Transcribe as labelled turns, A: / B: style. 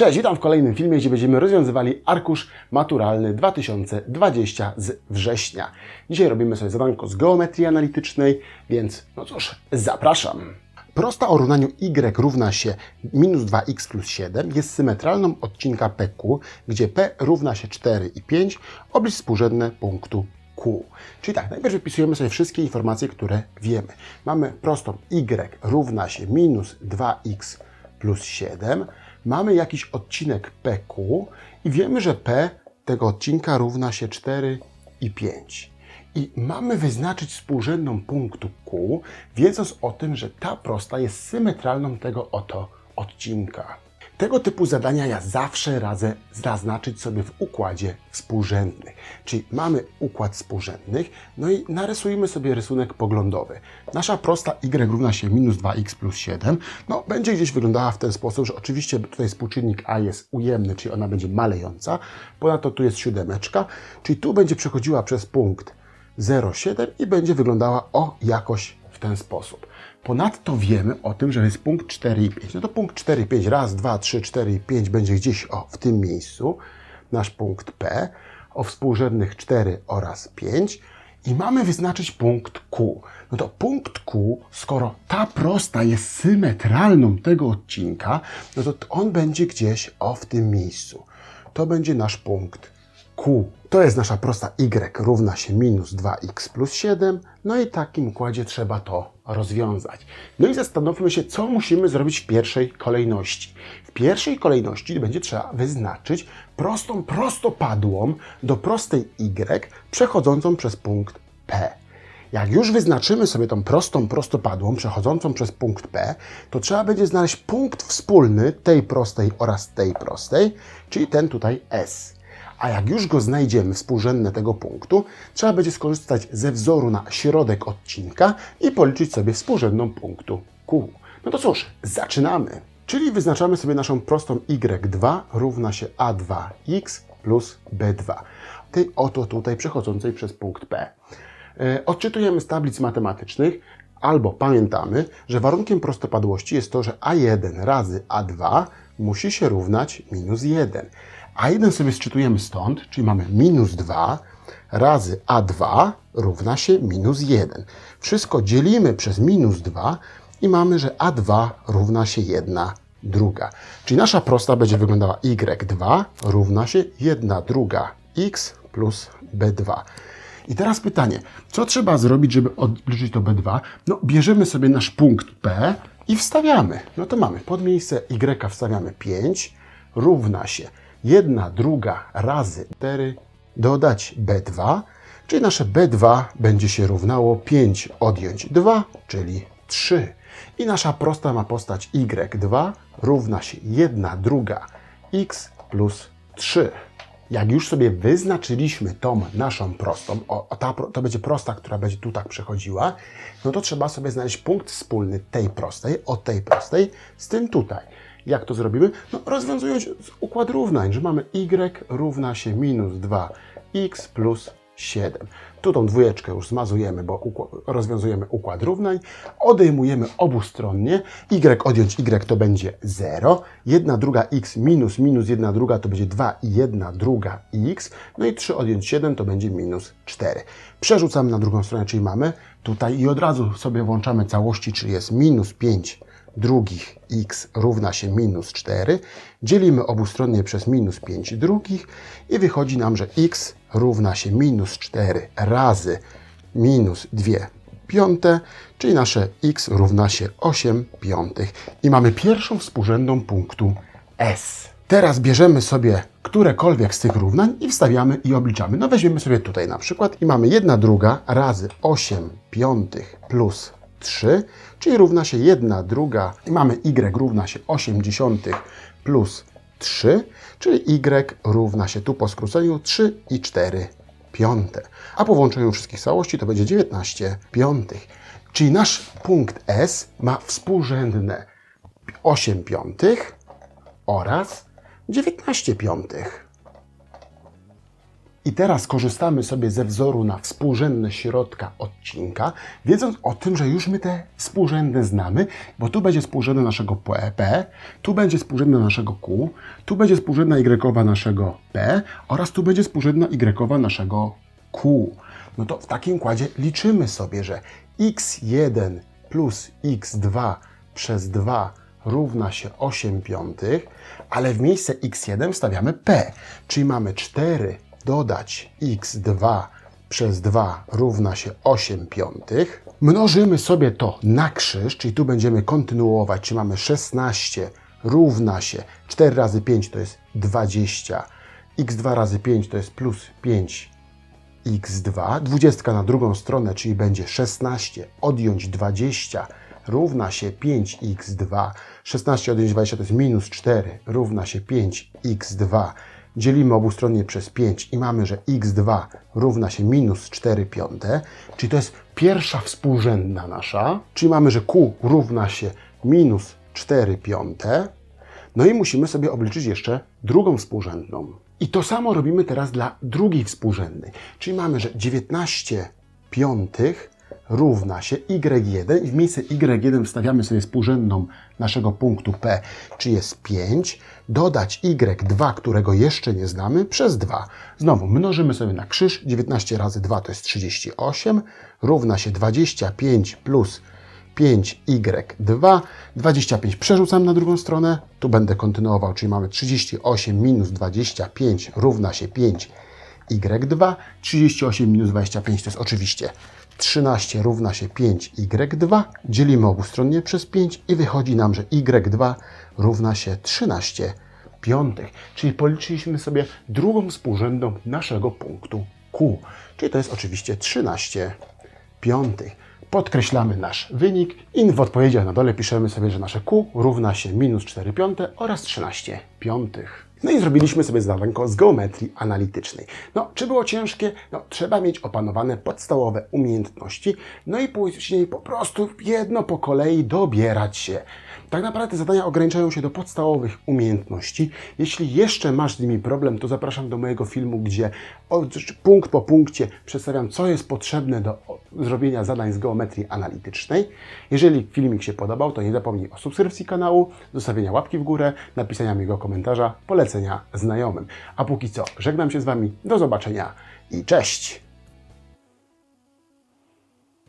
A: Cześć, witam w kolejnym filmie, gdzie będziemy rozwiązywali arkusz maturalny 2020 z września. Dzisiaj robimy sobie zadanko z geometrii analitycznej, więc no cóż, zapraszam. Prosta o równaniu y równa się minus 2x plus 7 jest symetralną odcinka PQ, gdzie p równa się 4 i 5, oblicz współrzędne punktu Q. Czyli tak, najpierw wypisujemy sobie wszystkie informacje, które wiemy. Mamy prostą y równa się minus 2x plus 7. Mamy jakiś odcinek PQ i wiemy, że P tego odcinka równa się 4 i 5. I mamy wyznaczyć współrzędną punktu Q, wiedząc o tym, że ta prosta jest symetralną tego oto odcinka. Tego typu zadania ja zawsze radzę zaznaczyć sobie w układzie współrzędnych. Czyli mamy układ współrzędnych, no i narysujmy sobie rysunek poglądowy. Nasza prosta y równa się minus 2x plus 7, no będzie gdzieś wyglądała w ten sposób, że oczywiście tutaj współczynnik a jest ujemny, czyli ona będzie malejąca, ponadto tu jest siódemeczka, czyli tu będzie przechodziła przez punkt 0,7 i będzie wyglądała o jakoś ten sposób. Ponadto wiemy o tym, że jest punkt 4 i 5. No to punkt 4 i 5, raz, dwa, trzy, 4 i 5 będzie gdzieś o, w tym miejscu, nasz punkt P, o współrzędnych 4 oraz 5 i mamy wyznaczyć punkt Q. No to punkt Q, skoro ta prosta jest symetralną tego odcinka, no to on będzie gdzieś o w tym miejscu. To będzie nasz punkt Q. To jest nasza prosta y równa się minus 2x plus 7. No i w takim układzie trzeba to rozwiązać. No i zastanówmy się, co musimy zrobić w pierwszej kolejności. W pierwszej kolejności będzie trzeba wyznaczyć prostą prostopadłą do prostej y przechodzącą przez punkt P. Jak już wyznaczymy sobie tą prostą prostopadłą przechodzącą przez punkt P, to trzeba będzie znaleźć punkt wspólny tej prostej oraz tej prostej, czyli ten tutaj S. A jak już go znajdziemy, współrzędne tego punktu, trzeba będzie skorzystać ze wzoru na środek odcinka i policzyć sobie współrzędną punktu Q. No to cóż, zaczynamy. Czyli wyznaczamy sobie naszą prostą y2 równa się a2x plus b2. Tej oto tutaj przechodzącej przez punkt P. E, Odczytujemy z tablic matematycznych, albo pamiętamy, że warunkiem prostopadłości jest to, że a1 razy a2 musi się równać minus 1. A1 sobie sczytujemy stąd, czyli mamy minus 2 razy A2 równa się minus 1. Wszystko dzielimy przez minus 2 i mamy, że A2 równa się 1 druga. Czyli nasza prosta będzie wyglądała y2 równa się 1 druga x plus b2. I teraz pytanie, co trzeba zrobić, żeby odliczyć to b2? No, bierzemy sobie nasz punkt P i wstawiamy. No to mamy, pod miejsce y wstawiamy 5, równa się 1 druga razy 4 dodać B2, czyli nasze B2 będzie się równało 5 odjąć 2, czyli 3. I nasza prosta ma postać y2 równa się 1 druga x plus 3. Jak już sobie wyznaczyliśmy tą naszą prostą, o, o ta, to będzie prosta, która będzie tu tak przechodziła, no to trzeba sobie znaleźć punkt wspólny tej prostej, od tej prostej, z tym tutaj. Jak to zrobimy? No, rozwiązując układ równań, że mamy y równa się minus 2x plus 7. Tu tą dwójeczkę już zmazujemy, bo rozwiązujemy układ równań. Odejmujemy obustronnie. y odjąć y to będzie 0. 1 druga x minus minus 1 druga to będzie 2 i 1 druga x. No i 3 odjąć 7 to będzie minus 4. Przerzucamy na drugą stronę, czyli mamy tutaj i od razu sobie włączamy całości, czyli jest minus 5 drugich x równa się minus 4. Dzielimy obustronnie przez minus 5 drugich i wychodzi nam, że x równa się minus 4 razy minus 2 piąte, czyli nasze x równa się 8 piątych. I mamy pierwszą współrzędną punktu S. Teraz bierzemy sobie którekolwiek z tych równań i wstawiamy i obliczamy. No weźmiemy sobie tutaj na przykład i mamy 1 druga razy 8 piątych plus 3, czyli równa się 1 druga mamy y równa się 8 dziesiątych plus 3, czyli y równa się tu po skróceniu 3 i 4 piąte. A po włączeniu wszystkich całości to będzie 19 piątych. Czyli nasz punkt S ma współrzędne 8 piątych oraz 19 piątych. I teraz korzystamy sobie ze wzoru na współrzędne środka odcinka, wiedząc o tym, że już my te współrzędne znamy, bo tu będzie współrzędne naszego P, tu będzie współrzędne naszego Q, tu będzie współrzędna Y naszego P oraz tu będzie współrzędna Y naszego Q. No to w takim układzie liczymy sobie, że x1 plus x2 przez 2 równa się 8 piątych, ale w miejsce x1 wstawiamy p, czyli mamy 4 dodać x2 przez 2 równa się 8 piątych. Mnożymy sobie to na krzyż, czyli tu będziemy kontynuować, czyli mamy 16 równa się 4 razy 5 to jest 20, x2 razy 5 to jest plus 5 x2, 20 na drugą stronę, czyli będzie 16 odjąć 20 równa się 5x2. 16 odjąć 20 to jest minus 4 równa się 5x2. Dzielimy obustronnie przez 5 i mamy, że x2 równa się minus 4 piąte, czyli to jest pierwsza współrzędna nasza, czyli mamy, że q równa się minus 4 piąte. No i musimy sobie obliczyć jeszcze drugą współrzędną. I to samo robimy teraz dla drugiej współrzędnej. Czyli mamy, że 19 piątych równa się y1 i w miejsce y1 wstawiamy sobie współrzędną naszego punktu P, czyli jest 5, dodać y2, którego jeszcze nie znamy, przez 2. Znowu mnożymy sobie na krzyż, 19 razy 2 to jest 38, równa się 25 plus 5y2, 25 przerzucam na drugą stronę, tu będę kontynuował, czyli mamy 38 minus 25 równa się 5y2, 38 minus 25 to jest oczywiście 13 równa się 5y2, dzielimy obustronnie przez 5 i wychodzi nam, że y2 równa się 13 piątych, czyli policzyliśmy sobie drugą współrzędną naszego punktu Q, czyli to jest oczywiście 13 piątych. Podkreślamy nasz wynik i w odpowiedziach na dole piszemy sobie, że nasze Q równa się minus 4 piąte oraz 13 piątych. No i zrobiliśmy sobie zadanko z geometrii analitycznej. No, czy było ciężkie? No, trzeba mieć opanowane podstawowe umiejętności, no i później po prostu jedno po kolei dobierać się. Tak naprawdę zadania ograniczają się do podstawowych umiejętności. Jeśli jeszcze masz z nimi problem, to zapraszam do mojego filmu, gdzie punkt po punkcie przedstawiam, co jest potrzebne do zrobienia zadań z geometrii analitycznej. Jeżeli filmik się podobał, to nie zapomnij o subskrypcji kanału, zostawienia łapki w górę, napisania miłego komentarza, polecenia znajomym. A póki co, żegnam się z Wami, do zobaczenia i cześć!